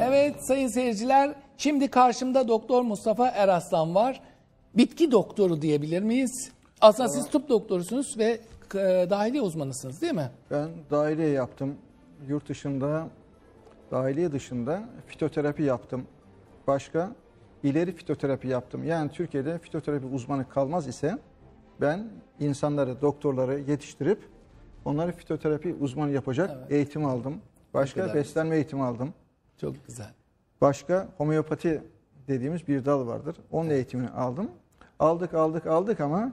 Evet sayın seyirciler, şimdi karşımda Doktor Mustafa Eraslan var. Bitki doktoru diyebilir miyiz? Aslında siz tıp doktorusunuz ve e, dahiliye uzmanısınız değil mi? Ben dahiliye yaptım. Yurt dışında, dahiliye dışında fitoterapi yaptım. Başka ileri fitoterapi yaptım. Yani Türkiye'de fitoterapi uzmanı kalmaz ise ben insanları, doktorları yetiştirip onları fitoterapi uzmanı yapacak eğitim aldım. Başka beslenme eğitimi aldım. Çok güzel. Başka homeopati dediğimiz bir dal vardır. Onun eğitimini aldım. Aldık aldık aldık ama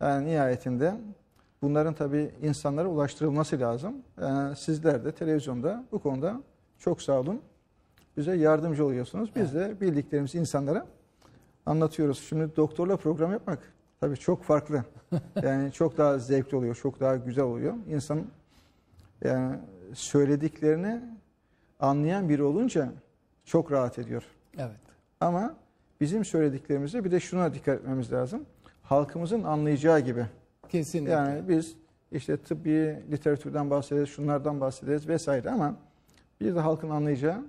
yani nihayetinde bunların tabii insanlara ulaştırılması lazım. Yani sizler de televizyonda bu konuda çok sağ olun. Bize yardımcı oluyorsunuz. Biz de bildiklerimizi insanlara anlatıyoruz. Şimdi doktorla program yapmak tabii çok farklı. Yani çok daha zevkli oluyor, çok daha güzel oluyor. İnsan yani söylediklerini anlayan biri olunca çok rahat ediyor. Evet. Ama bizim söylediklerimizde bir de şuna dikkat etmemiz lazım. Halkımızın anlayacağı gibi. Kesinlikle. Yani biz işte tıbbi literatürden bahsederiz, şunlardan bahsederiz vesaire ama bir de halkın anlayacağı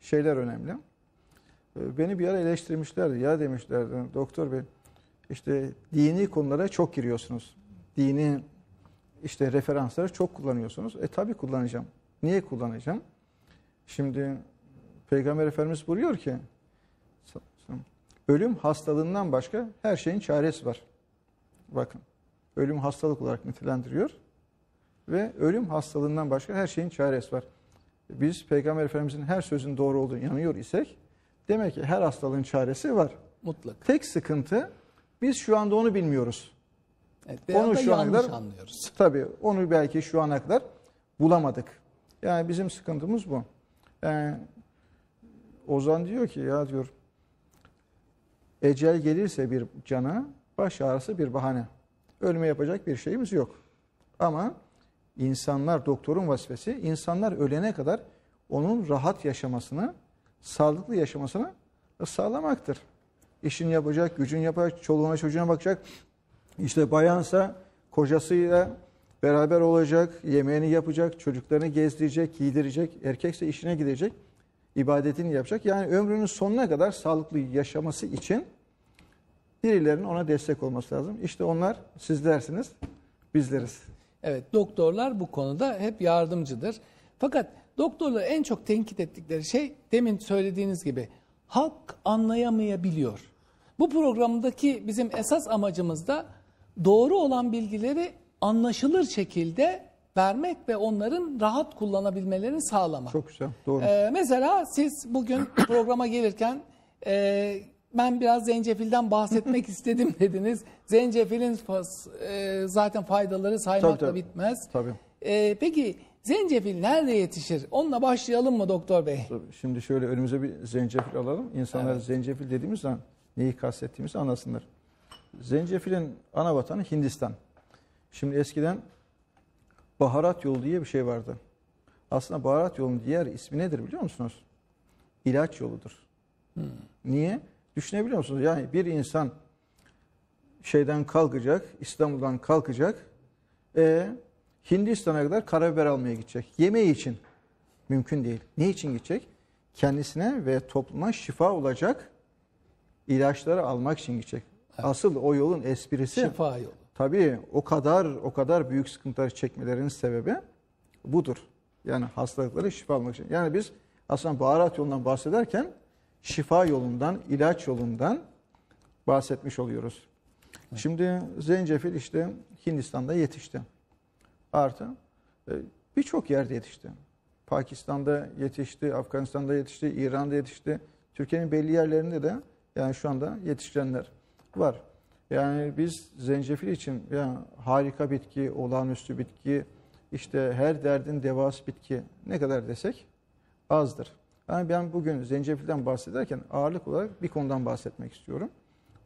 şeyler önemli. Ee, Beni bir ara eleştirmişlerdi. Ya demişlerdi doktor bey işte dini konulara çok giriyorsunuz. Dini işte referansları çok kullanıyorsunuz. E tabi kullanacağım. Niye kullanacağım? Şimdi Peygamber Efendimiz buyuruyor ki ölüm hastalığından başka her şeyin çaresi var. Bakın ölüm hastalık olarak nitelendiriyor ve ölüm hastalığından başka her şeyin çaresi var. Biz Peygamber Efendimizin her sözün doğru olduğunu inanıyor isek demek ki her hastalığın çaresi var. Mutlak. Tek sıkıntı biz şu anda onu bilmiyoruz. Evet. Onu şu ana kadar- anlıyoruz. Tabii onu belki şu ana kadar bulamadık. Yani bizim sıkıntımız bu. Yani Ozan diyor ki ya diyor ecel gelirse bir cana baş ağrısı bir bahane. Ölüme yapacak bir şeyimiz yok. Ama insanlar doktorun vazifesi insanlar ölene kadar onun rahat yaşamasını, sağlıklı yaşamasını sağlamaktır. İşini yapacak, gücün yapacak, çoluğuna çocuğuna bakacak. İşte bayansa kocasıyla beraber olacak, yemeğini yapacak, çocuklarını gezdirecek, giydirecek, erkekse işine gidecek, ibadetini yapacak. Yani ömrünün sonuna kadar sağlıklı yaşaması için birilerinin ona destek olması lazım. İşte onlar sizlersiniz, bizleriz. Evet doktorlar bu konuda hep yardımcıdır. Fakat doktorları en çok tenkit ettikleri şey demin söylediğiniz gibi halk anlayamayabiliyor. Bu programdaki bizim esas amacımız da doğru olan bilgileri anlaşılır şekilde vermek ve onların rahat kullanabilmelerini sağlamak. Çok güzel, doğru. Ee, mesela siz bugün programa gelirken e, ben biraz zencefilden bahsetmek istedim dediniz. Zencefilin e, zaten faydaları saymakla Tabii, tabii. bitmez. Tabii. E, peki zencefil nerede yetişir? Onunla başlayalım mı doktor bey? Tabii. Şimdi şöyle önümüze bir zencefil alalım. İnsanlar zencefil dediğimiz zaman neyi kastettiğimizi anlasınlar. Zencefilin ana vatanı Hindistan. Şimdi eskiden baharat yolu diye bir şey vardı. Aslında baharat yolunun diğer ismi nedir biliyor musunuz? İlaç yoludur. Niye? Düşünebiliyor musunuz? Yani bir insan şeyden kalkacak, İstanbul'dan kalkacak, e, Hindistan'a kadar karabiber almaya gidecek. Yemeği için. Mümkün değil. Ne için gidecek? Kendisine ve topluma şifa olacak ilaçları almak için gidecek. Asıl o yolun esprisi Şifa yolu. tabii o kadar o kadar büyük sıkıntıları çekmelerinin sebebi budur. Yani hastalıkları şifa almak için. Yani biz aslında baharat yolundan bahsederken şifa yolundan, ilaç yolundan bahsetmiş oluyoruz. Şimdi zencefil işte Hindistan'da yetişti. Artı e, birçok yerde yetişti. Pakistan'da yetişti, Afganistan'da yetişti, İran'da yetişti. Türkiye'nin belli yerlerinde de yani şu anda yetiştirenler var. Yani biz zencefil için yani harika bitki, olağanüstü bitki, işte her derdin devası bitki ne kadar desek azdır. Yani ben bugün zencefilden bahsederken ağırlık olarak bir konudan bahsetmek istiyorum.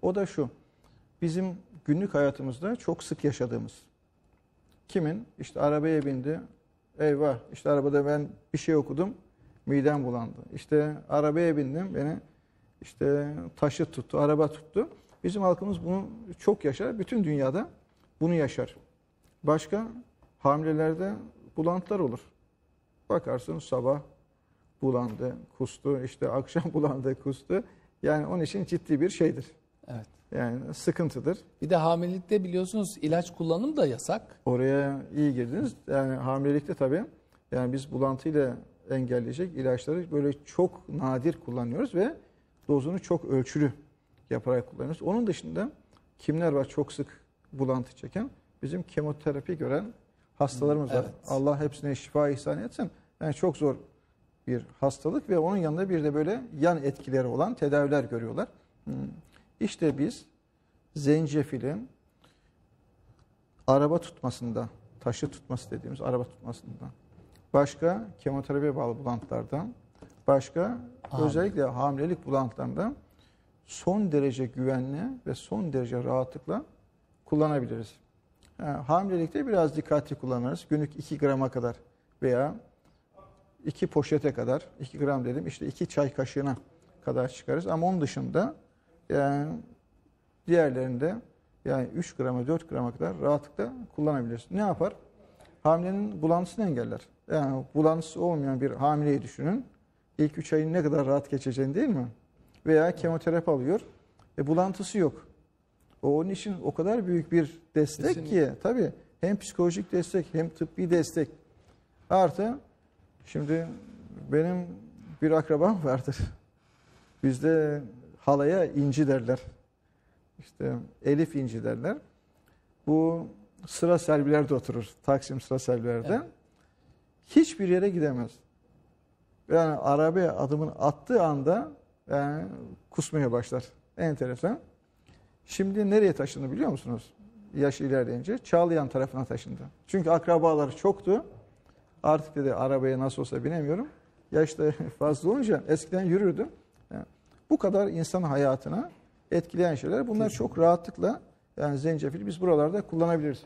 O da şu. Bizim günlük hayatımızda çok sık yaşadığımız. Kimin? işte arabaya bindi. Eyvah işte arabada ben bir şey okudum. Midem bulandı. İşte arabaya bindim. Beni işte taşı tuttu, araba tuttu. Bizim halkımız bunu çok yaşar. Bütün dünyada bunu yaşar. Başka hamilelerde bulantılar olur. Bakarsın sabah bulandı, kustu, işte akşam bulandı, kustu. Yani onun için ciddi bir şeydir. Evet. Yani sıkıntıdır. Bir de hamilelikte biliyorsunuz ilaç kullanım da yasak. Oraya iyi girdiniz. Yani hamilelikte tabii yani biz bulantıyla engelleyecek ilaçları böyle çok nadir kullanıyoruz ve dozunu çok ölçülü yaparak kullanıyoruz. Onun dışında kimler var çok sık bulantı çeken? Bizim kemoterapi gören hastalarımız var. Evet. Allah hepsine şifa ihsan etsin. Yani çok zor bir hastalık ve onun yanında bir de böyle yan etkileri olan tedaviler görüyorlar. Hmm. İşte biz zencefilin araba tutmasında, taşı tutması dediğimiz araba tutmasında, başka kemoterapi bağlı bulantılarda, başka Hamile. özellikle hamilelik bulantılarında son derece güvenli ve son derece rahatlıkla kullanabiliriz. Yani hamilelikte biraz dikkatli kullanırız. Günlük 2 grama kadar veya 2 poşete kadar, 2 gram dedim işte 2 çay kaşığına kadar çıkarız. Ama onun dışında yani diğerlerinde yani 3 grama 4 grama kadar rahatlıkla kullanabiliriz. Ne yapar? Hamilenin bulantısını engeller. Yani bulantısı olmayan bir hamileyi düşünün. İlk 3 ayın ne kadar rahat geçeceğini değil mi? Veya kemoterapi alıyor. E bulantısı yok. O onun için o kadar büyük bir destek Kesinlikle. ki tabii hem psikolojik destek hem tıbbi destek. Artı şimdi benim bir akrabam vardır. Bizde halaya inci derler. İşte Elif inci derler. Bu sıra selvilerde oturur. Taksim sıra selvilerde. Evet. Hiçbir yere gidemez. Yani arabaya adımını attığı anda yani kusmaya başlar. Enteresan. Şimdi nereye taşındı biliyor musunuz? Yaş ilerleyince Çağlayan tarafına taşındı. Çünkü akrabaları çoktu. Artık dedi arabaya nasıl olsa binemiyorum. Yaşta fazla olunca eskiden yürürdüm. Bu kadar insan hayatına etkileyen şeyler. Bunlar çok rahatlıkla yani zencefil biz buralarda kullanabiliriz.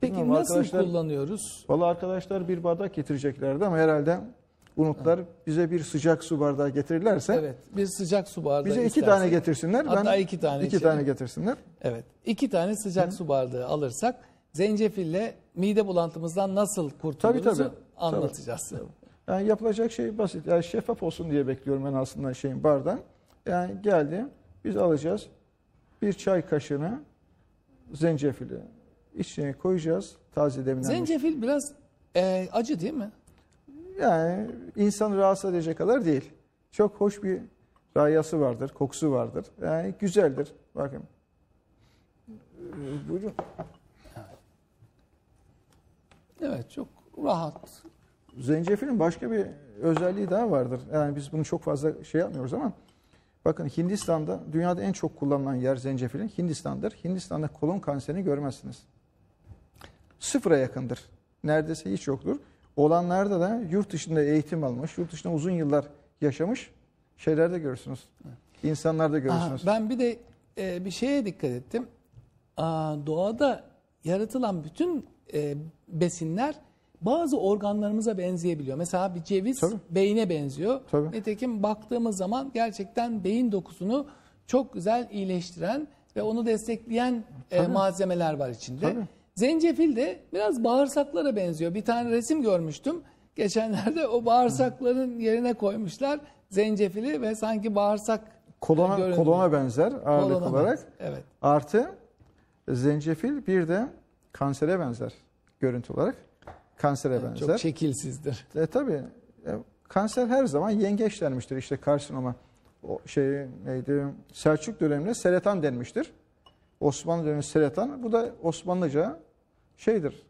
Peki Bilmiyorum, nasıl arkadaşlar- kullanıyoruz? Valla arkadaşlar bir bardak getireceklerdi ama herhalde unuttular. Bize bir sıcak su bardağı getirirlerse Evet. Bir sıcak su bardağı bize iki istersek- tane getirsinler. Hatta iki tane iki içelim. tane getirsinler. Evet. iki tane sıcak su bardağı alırsak zencefille mide bulantımızdan nasıl kurtuluruz Tabii, tabii. anlatacağız. Yani yapılacak şey basit. Yani şeffaf olsun diye bekliyorum ben aslında şeyin bardağın. Yani geldi. Biz alacağız. Bir çay kaşığını zencefili içine koyacağız. Taze demlenmiş. Zencefil biraz e, acı değil mi? Yani insanı rahatsız edecek kadar değil. Çok hoş bir rayası vardır, kokusu vardır. Yani güzeldir. Bakın. Buyurun. Evet çok rahat. Zencefilin başka bir özelliği daha vardır. Yani biz bunu çok fazla şey yapmıyoruz ama bakın Hindistan'da dünyada en çok kullanılan yer zencefilin Hindistan'dır. Hindistan'da kolon kanserini görmezsiniz. Sıfıra yakındır. Neredeyse hiç yoktur. Olanlarda da yurt dışında eğitim almış, yurt dışında uzun yıllar yaşamış şeylerde görürsünüz. İnsanlarda Aha, görürsünüz. ben bir de e, bir şeye dikkat ettim. Aa, doğada yaratılan bütün e, besinler bazı organlarımıza benzeyebiliyor. Mesela bir ceviz Tabii. beyne benziyor. Tabii. Nitekim baktığımız zaman gerçekten beyin dokusunu çok güzel iyileştiren ve onu destekleyen e, malzemeler var içinde. Tabii. Zencefil de biraz bağırsaklara benziyor. Bir tane resim görmüştüm. Geçenlerde o bağırsakların yerine koymuşlar zencefili ve sanki bağırsak Kolona, görünüyor. kolona benzer ağırlık Kolona olarak. benzer. Evet. Artı zencefil bir de kansere benzer görüntü olarak. Kansere benzer. Çok şekilsizdir. E, tabii e, kanser her zaman yengeç denmiştir işte karsinoma. O şey neydi? Selçuk döneminde seretan denmiştir. Osmanlı döneminde seretan. Bu da Osmanlıca şeydir.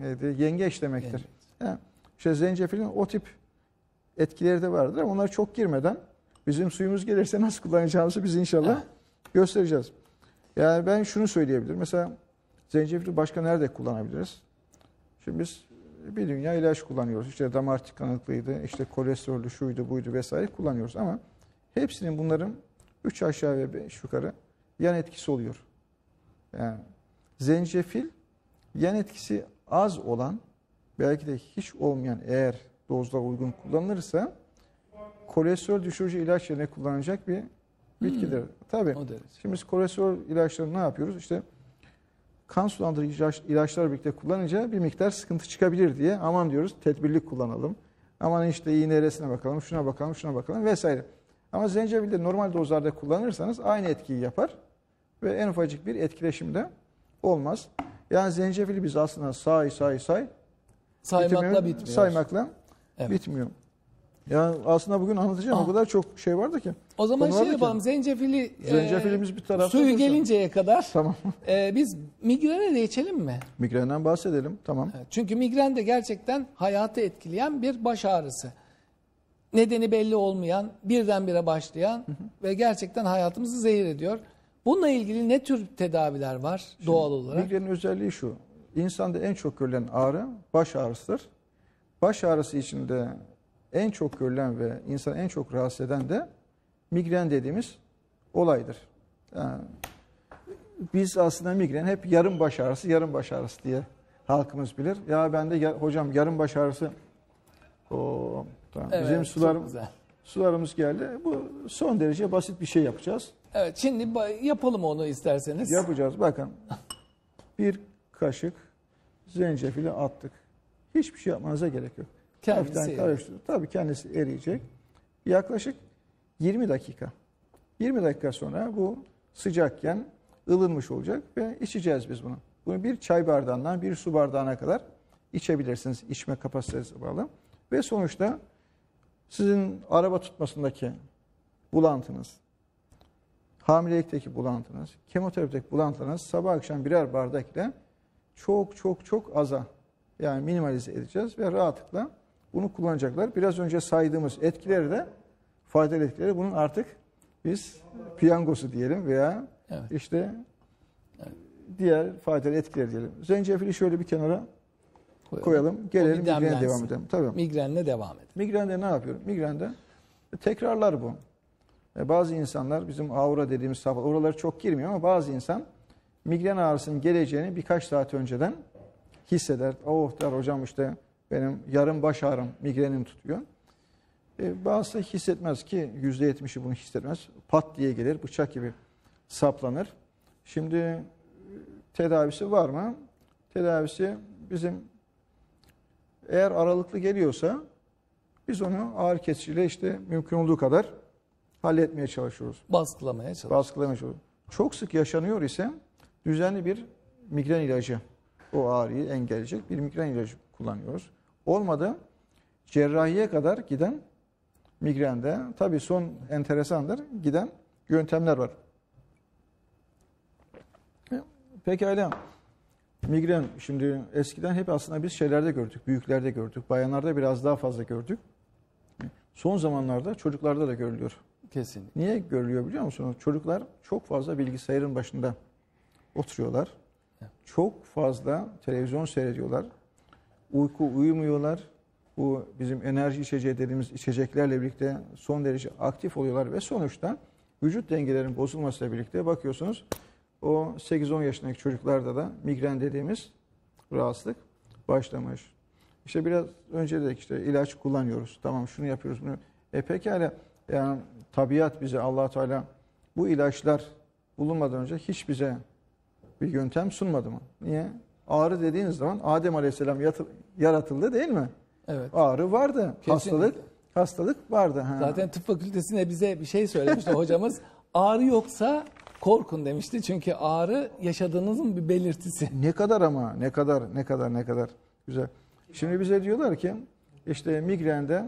Neydi? Yengeç demektir. Yani işte zencefilin o tip etkileri de vardır ama onlara çok girmeden bizim suyumuz gelirse nasıl kullanacağımızı biz inşallah göstereceğiz. Yani ben şunu söyleyebilirim. Mesela zencefili başka nerede kullanabiliriz? Şimdi biz bir dünya ilaç kullanıyoruz. İşte damar tıkanıklığıydı, işte kolesterollü şuydu buydu vesaire kullanıyoruz ama hepsinin bunların 3 aşağı ve 5 yukarı yan etkisi oluyor. Yani zencefil yan etkisi az olan belki de hiç olmayan eğer dozda uygun kullanılırsa kolesterol düşürücü ilaç yerine kullanacak bir Bitkidir. Tabii. O derece. Şimdi biz kolesterol ilaçlarını ne yapıyoruz? İşte kan sulandırıcı ilaç, ilaçlar birlikte kullanınca bir miktar sıkıntı çıkabilir diye aman diyoruz tedbirli kullanalım. Aman işte iğnesine bakalım, şuna bakalım, şuna bakalım vesaire. Ama zencefil de normal dozlarda kullanırsanız aynı etkiyi yapar ve en ufacık bir etkileşimde olmaz. Yani zencefili biz aslında say say say Saymakla bitmiyor. Saymakla Evet. bitmiyor. Yani aslında bugün anlatacağım Ah. o kadar çok şey vardı ki. O zaman şey vardı ki. yapalım. Zencefili e, Zencefilimiz bir tarafta suyu dursun. gelinceye kadar Tamam. e, biz migrene de geçelim mi? Migrenden bahsedelim. Tamam. Evet, Çünkü migren de gerçekten hayatı etkileyen bir baş ağrısı. Nedeni belli olmayan, birdenbire başlayan ve gerçekten hayatımızı zehir ediyor. Bununla ilgili ne tür tedaviler var doğal olarak? Migrenin özelliği şu. İnsanda en çok görülen ağrı baş ağrısıdır. Baş ağrısı içinde en çok görülen ve insan en çok rahatsız eden de migren dediğimiz olaydır. Yani biz aslında migren hep yarım baş ağrısı, yarım baş ağrısı diye halkımız bilir. Ya ben de ya- hocam yarım baş ağrısı o tamam. Evet, Bizim sularım, sularımız geldi. Bu son derece basit bir şey yapacağız. Evet, şimdi yapalım onu isterseniz. Yapacağız. Bakın. Bir kaşık zencefili attık. Hiçbir şey yapmanıza gerek yok. Kendisi Hafiften. Tabii kendisi eriyecek. Yaklaşık 20 dakika. 20 dakika sonra bu sıcakken ılınmış olacak ve içeceğiz biz bunu. Bunu bir çay bardağından bir su bardağına kadar içebilirsiniz. İçme kapasitesi bağlı. Ve sonuçta sizin araba tutmasındaki bulantınız, hamilelikteki bulantınız, kemoterapideki bulantılarınız sabah akşam birer bardak ile çok çok çok aza yani minimalize edeceğiz ve rahatlıkla bunu kullanacaklar. Biraz önce saydığımız etkileri de faydalı etkileri bunun artık biz piyangosu diyelim veya Evet. işte diğer faydalı etkileri diyelim. Zencefili şöyle bir kenara koyalım. O Gelelim migrene devam edelim. Tabii. Migrenle devam edelim. Migrende ne yapıyorum? Migrende tekrarlar bu. E, bazı insanlar bizim aura dediğimiz safha, oraları çok girmiyor ama bazı insan migren ağrısının geleceğini birkaç saat önceden hisseder. Oh der hocam işte benim yarım baş ağrım migrenim tutuyor. E, bazısı hissetmez ki %70'i bunu hissetmez. Pat diye gelir bıçak gibi saplanır. Şimdi e, tedavisi var mı? Tedavisi bizim eğer aralıklı geliyorsa biz onu ağrı kesiciyle işte mümkün olduğu kadar halletmeye çalışıyoruz. Baskılamaya çalışıyoruz. Baskılamaya çalışıyoruz. Çok sık yaşanıyor ise düzenli bir migren ilacı o ağrıyı engelleyecek bir migren ilacı kullanıyoruz. Olmadı cerrahiye kadar giden migrende tabii son enteresandır giden yöntemler var. Pekala. Migren şimdi eskiden hep aslında biz şeylerde gördük, büyüklerde gördük, bayanlarda biraz daha fazla gördük. Son zamanlarda çocuklarda da görülüyor. Kesinlikle. Niye görülüyor biliyor musunuz? Çocuklar çok fazla bilgisayarın başında oturuyorlar. Çok fazla televizyon seyrediyorlar. Uyku uyumuyorlar. Bu bizim enerji içeceği dediğimiz içeceklerle birlikte son derece aktif oluyorlar ve sonuçta vücut dengelerinin bozulmasıyla birlikte bakıyorsunuz o 8-10 yaşındaki çocuklarda da migren dediğimiz rahatsızlık başlamış. İşte biraz önce dedik işte ilaç kullanıyoruz. Tamam şunu yapıyoruz bunu. E pekala yani tabiat bize allah Teala bu ilaçlar bulunmadan önce hiç bize bir yöntem sunmadı mı? Niye? Ağrı dediğiniz zaman Adem Aleyhisselam yatı- yaratıldı değil mi? Evet. Ağrı vardı. Kesinlikle. Hastalık hastalık vardı. Ha. Zaten tıp fakültesine bize bir şey söylemişti hocamız. Ağrı yoksa korkun demişti. Çünkü ağrı yaşadığınızın bir belirtisi. Ne kadar ama ne kadar ne kadar ne kadar güzel. Şimdi bize diyorlar ki işte migrende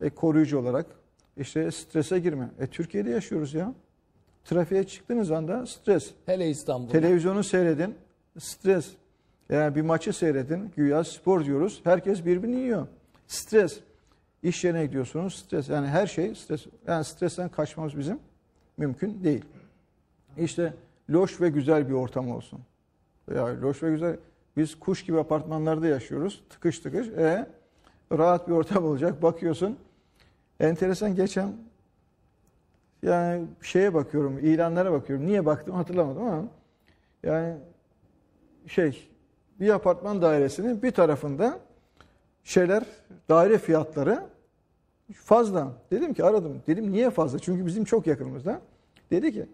e, koruyucu olarak işte strese girme. E Türkiye'de yaşıyoruz ya. Trafiğe çıktığınız anda stres. Hele İstanbul'da. Televizyonu seyredin, stres. Yani bir maçı seyredin, güya spor diyoruz. Herkes birbirini yiyor. Stres. İş yerine gidiyorsunuz, stres. Yani her şey stres. Yani stresten kaçmamız bizim mümkün değil. İşte loş ve güzel bir ortam olsun. Ya loş ve güzel. Biz kuş gibi apartmanlarda yaşıyoruz. Tıkış tıkış. E rahat bir ortam olacak. Bakıyorsun. Enteresan geçen yani şeye bakıyorum, ilanlara bakıyorum. Niye baktım hatırlamadım ama yani şey bir apartman dairesinin bir tarafında şeyler daire fiyatları fazla. Dedim ki aradım. Dedim niye fazla? Çünkü bizim çok yakınımızda. Dedi ki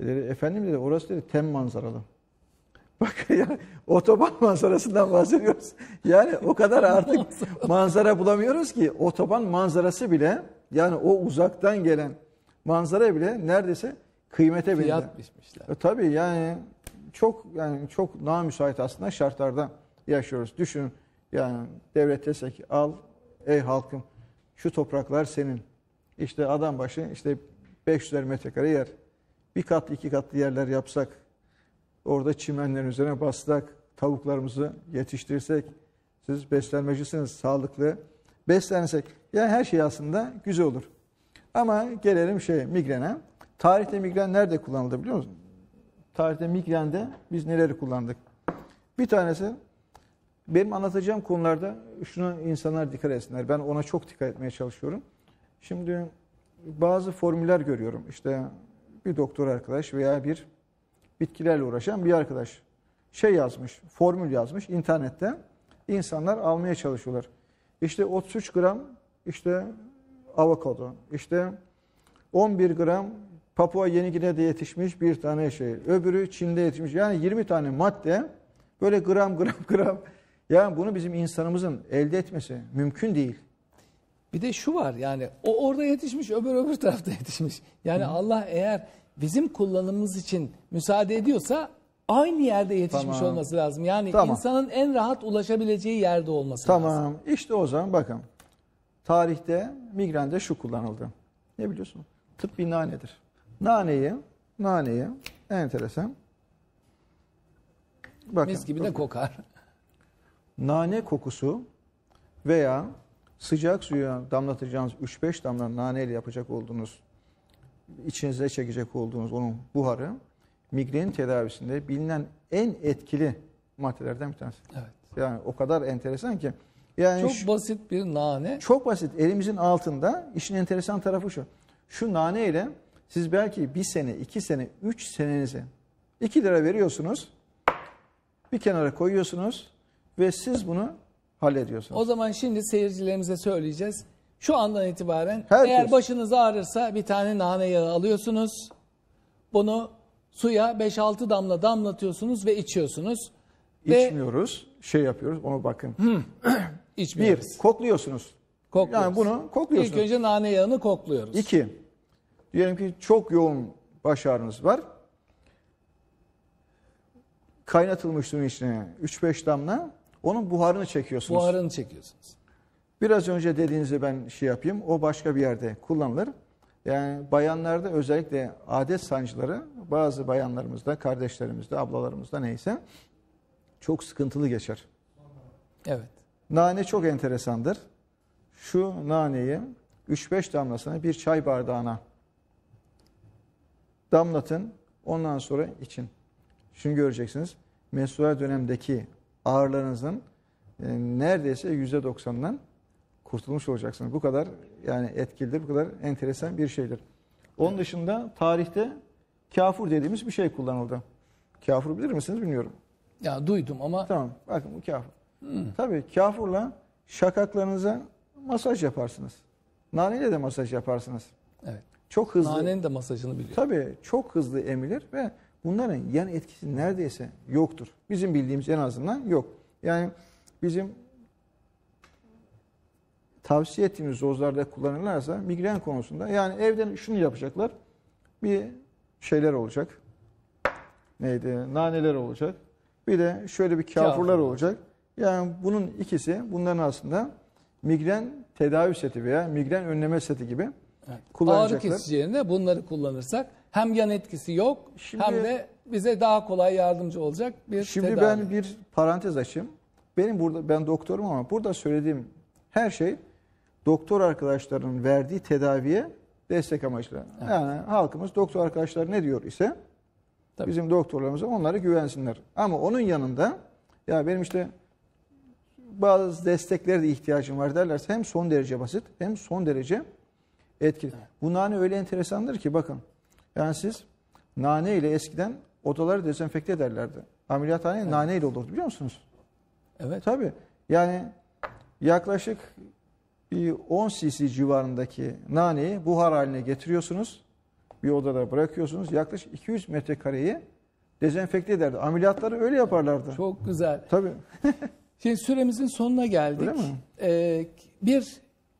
dedi, efendim dedi orası dedi tem manzaralı. Bak ya otoban manzarasından bahsediyoruz. Yani o kadar artık manzara bulamıyoruz ki otoban manzarası bile yani o uzaktan gelen manzara bile neredeyse kıymete bindi. Fiyat biçmişler. E, tabii yani çok yani çok namüsait aslında şartlarda yaşıyoruz. Düşünün yani devlet dese ki al ey halkım şu topraklar senin. İşte adam başı işte 500'er metrekare yer. Bir katlı iki katlı yerler yapsak orada çimenlerin üzerine bassak tavuklarımızı yetiştirsek siz beslenmecisiniz sağlıklı beslensek yani her şey aslında güzel olur. Ama gelelim şey migrene. Tarihte migren nerede kullanıldı biliyor musun? Tarihte migrende biz neleri kullandık? Bir tanesi benim anlatacağım konularda şuna insanlar dikkat etsinler. Ben ona çok dikkat etmeye çalışıyorum. Şimdi bazı formüller görüyorum. İşte bir doktor arkadaş veya bir bitkilerle uğraşan bir arkadaş şey yazmış, formül yazmış internette. İnsanlar almaya çalışıyorlar. İşte 33 gram işte avokado, işte 11 gram Papua Yeni Gine'de yetişmiş bir tane şey. Öbürü Çin'de yetişmiş. Yani 20 tane madde böyle gram gram gram. Yani bunu bizim insanımızın elde etmesi mümkün değil. Bir de şu var yani o orada yetişmiş öbür öbür tarafta yetişmiş. Yani Allah eğer bizim kullanımımız için müsaade ediyorsa aynı yerde yetişmiş Tamam. olması lazım. Yani Tamam. insanın en rahat ulaşabileceği yerde olması lazım. Tamam. İşte o zaman bakın. Tarihte migrende şu kullanıldı. Ne biliyorsun? Tıbbi nanedir. Naneyi, naneyi enteresan. Bakın. Mis gibi de kokar. nane kokusu veya sıcak suya damlatacağınız 3-5 damla naneyle yapacak olduğunuz, içinize çekecek olduğunuz onun buharı migren tedavisinde bilinen en etkili maddelerden bir tanesi. Evet. Yani o kadar enteresan ki. Yani Çok şu- basit bir nane. çok basit. Elimizin altında işin enteresan tarafı şu. Şu nane ile siz belki bir sene, iki sene, üç senenizi 2 lira veriyorsunuz. Bir kenara koyuyorsunuz ve siz bunu hallediyorsunuz. O zaman şimdi seyircilerimize söyleyeceğiz. Şu andan itibaren Herkes. eğer başınız ağrırsa bir tane nane yağı alıyorsunuz. Bunu suya 5-6 damla damlatıyorsunuz ve içiyorsunuz. Ve İçmiyoruz, şey yapıyoruz. Ona bakın. içmiyoruz. Bir, kokluyorsunuz. Kokluyoruz. Yani bunu kokluyorsunuz. İlk önce nane yağını kokluyoruz. İki, diyelim ki çok yoğun baş ağrınız var. Kaynatılmış suyun içine 3-5 damla onun buharını çekiyorsunuz. Buharını çekiyorsunuz. Biraz önce dediğinizi ben şey yapayım. O başka bir yerde kullanılır. Yani bayanlarda özellikle adet sancıları bazı bayanlarımızda, kardeşlerimizde, ablalarımızda neyse çok sıkıntılı geçer. Evet. Nane çok enteresandır. Şu naneyi 3-5 damlasını bir çay bardağına damlatın. Ondan sonra için. Şunu göreceksiniz. Menstrual dönemdeki ağrılarınızın e, neredeyse %90'dan kurtulmuş olacaksınız. Bu kadar yani etkilidir, bu kadar enteresan bir şeydir. Onun dışında tarihte kafur dediğimiz bir şey kullanıldı. Kafur bilir misiniz bilmiyorum. Ya duydum ama Tamam bakın bu kafur. Tabii kafurla şakaklarınıza masaj yaparsınız. Naneyle de masaj yaparsınız. evet. Çok hızlı. Nanenin de masajını biliyorum. Tabii çok hızlı emilir ve bunların yan etkisi neredeyse yoktur. Bizim bildiğimiz en azından yok. Yani bizim tavsiye ettiğimiz dozlarda kullanırlarsa migren konusunda yani evden şunu yapacaklar. Bir şeyler olacak. Neydi? Naneler olacak. Bir de şöyle bir Kafurlar. olacak. Yani bunun ikisi bunların aslında migren tedavi seti veya migren önleme seti gibi Evet. Ağrı kesici yerine bunları kullanırsak hem yan etkisi yok Şimdi- hem de bize daha kolay yardımcı olacak bir Şimdi tedavi. ben bir parantez açayım. Benim burada ben doktorum ama burada söylediğim her şey doktor arkadaşlarının verdiği tedaviye destek amaçlı. Yani halkımız doktor arkadaşlar ne diyor ise Tabii. bizim doktorlarımıza onlara güvensinler. Ama onun yanında ya benim işte bazı desteklere de ihtiyacım var derlerse hem son derece basit hem son derece etkili. Bu nane öyle enteresandır ki bakın. Yani siz nane ile eskiden odaları dezenfekte ederlerdi. Ameliyathane nane ile olurdu biliyor musunuz? Evet. Tabii. Yani yaklaşık bir 10 cc civarındaki naneyi buhar haline getiriyorsunuz bir odada bırakıyorsunuz. Yaklaşık 200 metrekareyi dezenfekte ederdi. Ameliyatları öyle yaparlardı. Çok güzel. Tabii. Şimdi süremizin sonuna geldik. Öyle mi? Ee, bir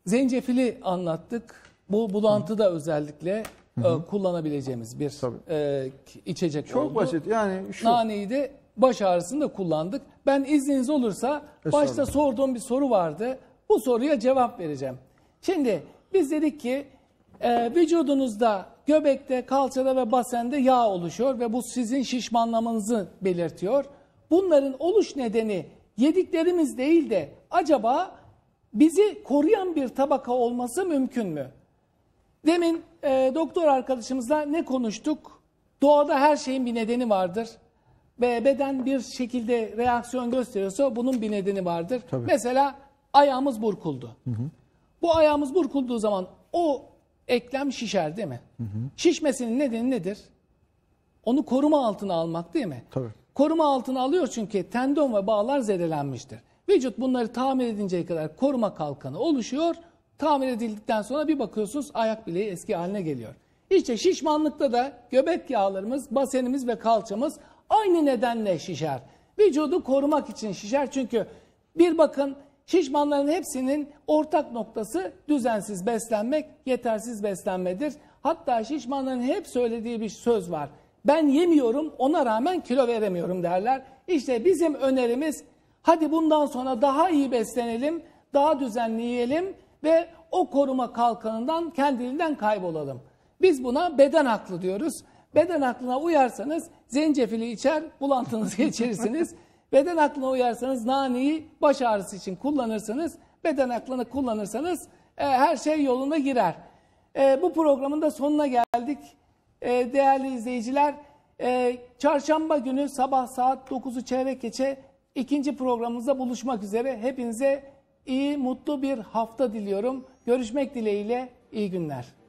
zencefili anlattık. Bu bulantıda özellikle e, kullanabileceğimiz bir Tabii. e, içecek Çok oldu. basit. Yani şu Naneyi de baş ağrısında kullandık. Ben izniniz olursa başta sorduğum bir soru vardı. Bu soruya cevap vereceğim. Şimdi biz dedik ki e, vücudunuzda göbekte, kalçada ve basende yağ oluşuyor ve bu sizin şişmanlamanızı belirtiyor. Bunların oluş nedeni yediklerimiz değil de acaba bizi koruyan bir tabaka olması mümkün mü? Demin e, doktor arkadaşımızla ne konuştuk? Doğada her şeyin bir nedeni vardır. Ve beden bir şekilde reaksiyon gösteriyorsa bunun bir nedeni vardır. Tabii. Mesela ayağımız burkuldu. Bu ayağımız burkulduğu zaman o eklem şişer değil mi? Şişmesinin nedeni nedir? Onu koruma altına almak değil mi? Tabii. Koruma altına alıyor çünkü tendon ve bağlar zedelenmiştir. Vücut bunları tamir edinceye kadar koruma kalkanı oluşuyor. Tamir edildikten sonra bir bakıyorsunuz ayak bileği eski haline geliyor. İşte şişmanlıkta da göbek yağlarımız, basenimiz ve kalçamız aynı nedenle şişer. Vücudu korumak için şişer çünkü bir bakın şişmanların hepsinin ortak noktası düzensiz beslenmek, yetersiz beslenmedir. Hatta şişmanların hep söylediği bir söz var. Ben yemiyorum ona rağmen kilo veremiyorum derler. İşte bizim önerimiz hadi bundan sonra daha iyi beslenelim, daha düzenli yiyelim ve o koruma kalkanından kendiliğinden kaybolalım. Biz buna beden aklı diyoruz. Beden aklına uyarsanız zencefili içer, bulantınızı geçirirsiniz. beden aklına uyarsanız naneyi baş ağrısı için kullanırsınız. Beden aklını kullanırsanız e, her şey yoluna girer. E, bu programın da sonuna geldik. E, değerli izleyiciler, e, çarşamba günü sabah saat 9'u çeyrek geçe ikinci programımızda buluşmak üzere. Hepinize iyi, mutlu bir hafta diliyorum. Görüşmek dileğiyle iyi günler.